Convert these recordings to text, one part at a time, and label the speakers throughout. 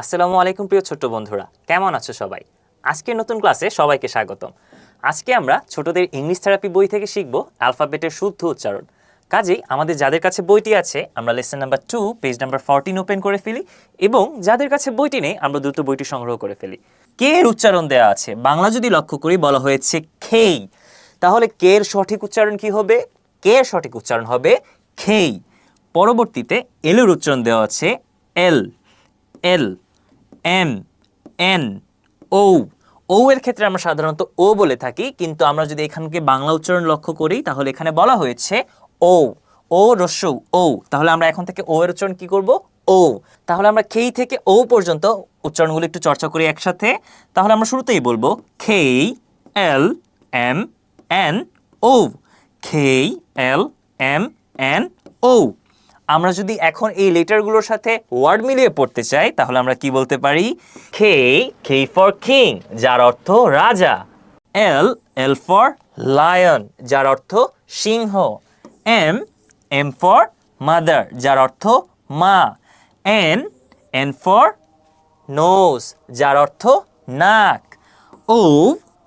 Speaker 1: আসসালামু আলাইকুম প্রিয় ছোট্ট বন্ধুরা, কেমন আছো সবাই? আজকের নতুন ক্লাসে সবাইকে স্বাগতম। আজকে আমরা ছোটদের ইংলিশ থেরাপি বই থেকে শিখব অ্যালফাবেটের শুদ্ধ উচ্চারণ। কাজেই আমাদের যাদের কাছে বইটি আছে, আমরা lesson number two, page number fourteen open করে ফেলি এবং যাদের কাছে বইটি নেই, আমরা দ্রুত বইটি সংগ্রহ করে ফেলি। কে এর উচ্চারণ দেওয়া আছে? বাংলা যদি লক্ষ্য করি, বলা হয়েছে খেই। তাহলে কে এর সঠিক উচ্চারণ কি হবে? কে এর সঠিক উচ্চারণ হবে? খেই। পরবর্তীতে এলের উচ্চারণ দেওয়া আছে এল। এল। এম, এন, ও। ও এর ক্ষেত্রে আমরা সাধারণত ও বলে থাকি, কিন্তু আমরা যদি এখানকে বাংলা উচ্চারণ লক্ষ্য করি, তাহলে এখানে বলা হয়েছে ও। ও রস্য, ও। তাহলে আমরা এখন থেকে ও এর উচ্চারণ কি করব? ও। তাহলে আমরা খেই থেকে ও পর্যন্ত উচ্চারণগুলো একটু চর্চা করি একসাথে। তাহলে আমরা শুরুতেই বলব K, L, M, N, O. K, L, M, N, O. আমরা যদি এখন এই লেটারগুলোর সাথে ওয়ার্ড মিলিয়ে পড়তে চাই, তাহলে আমরা কি বলতে পারি? খে খে ফর কিং যার অর্থ রাজা। এল এল ফর লায়ন যার অর্থ সিংহ। এম এম ফর মাদার যার অর্থ মা। এন এন ফর নোজ যার অর্থ নাক। ও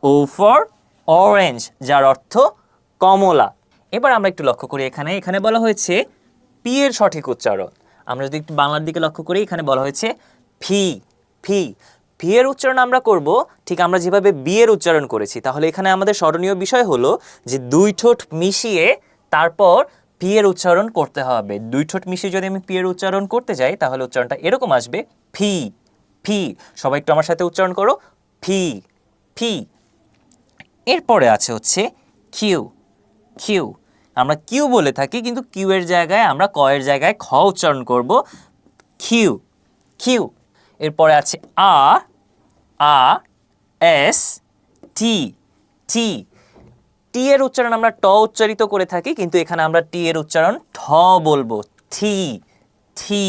Speaker 1: ও ফর অরেঞ্জ যার অর্থ কমলা। এবার আমরা একটু লক্ষ্য করি এখানে। এখানে বলা হয়েছে পি এর সঠিক উচ্চারণ। আমরা যদি একটু বাংলার দিকে লক্ষ্য করি, এখানে বলা হয়েছে ফি ফি ফি এর উচ্চারণ আমরা করব, ঠিক আমরা যেভাবে বি এর উচ্চারণ করেছি, তাহলে এখানে আমাদের স্মরণীয় বিষয় হলো যে দুই ঠোঁট মিশিয়ে তারপর পি এর উচ্চারণ করতে হবে। দুই ঠোঁট মিশিয়ে যদি আমি পি এর উচ্চারণ করতে যাই, তাহলে উচ্চারণটা এরকম আসবে ফি ফি সবাই একটু আমার সাথে উচ্চারণ করো ফি ফি এরপরে আছে হচ্ছে কিউ কিউ আমরা কিউ বলে থাকি, কিন্তু কিউ এর জায়গায় আমরা ক এর জায়গায় খ উচ্চারণ করব কিউ কিউ এরপরে আছে আ আ, এস, টি টি। টি এর উচ্চারণ আমরা ট উচ্চারিত করে থাকি, কিন্তু এখানে আমরা টি এর উচ্চারণ ঠ বলব। থি থি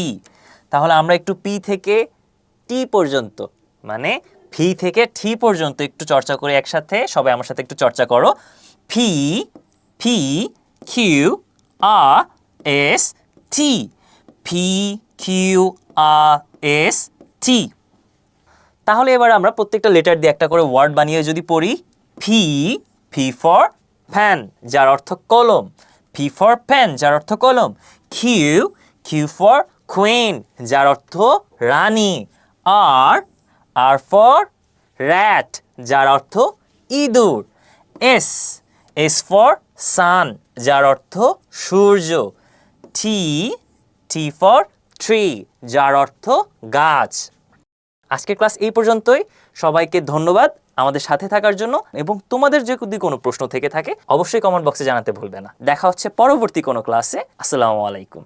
Speaker 1: তাহলে আমরা একটু পি থেকে টি পর্যন্ত মানে ফি থেকে ঠি পর্যন্ত একটু চর্চা করে একসাথে, সবাই আমার সাথে একটু চর্চা করো। P P Q R S T P Q R S T তাহলে এবার আমরা প্রত্যেকটা লেটার দিয়ে একটা করে ওয়ার্ড বানিয়ে যদি পড়ি ফি ফি ফর ফ্যান যার অর্থ কলম। ফি ফর পেন যার অর্থ কলম। কিউ কিউ ফর কুইন যার অর্থ রানী। আর আর ফর র্যাট যার অর্থ ইঁদুর। এস এস ফর সান যার অর্থ সূর্য টি টি ফর ট্রি যার অর্থ গাছ। আজকের ক্লাস এই পর্যন্তই। সবাইকে ধন্যবাদ আমাদের সাথে থাকার জন্য এবং তোমাদের যদি কোনো প্রশ্ন থেকে থাকে, অবশ্যই কমেন্ট বক্সে জানাতে ভুলবে না। দেখা হচ্ছে পরবর্তী কোনো ক্লাসে আসসালামু আলাইকুম।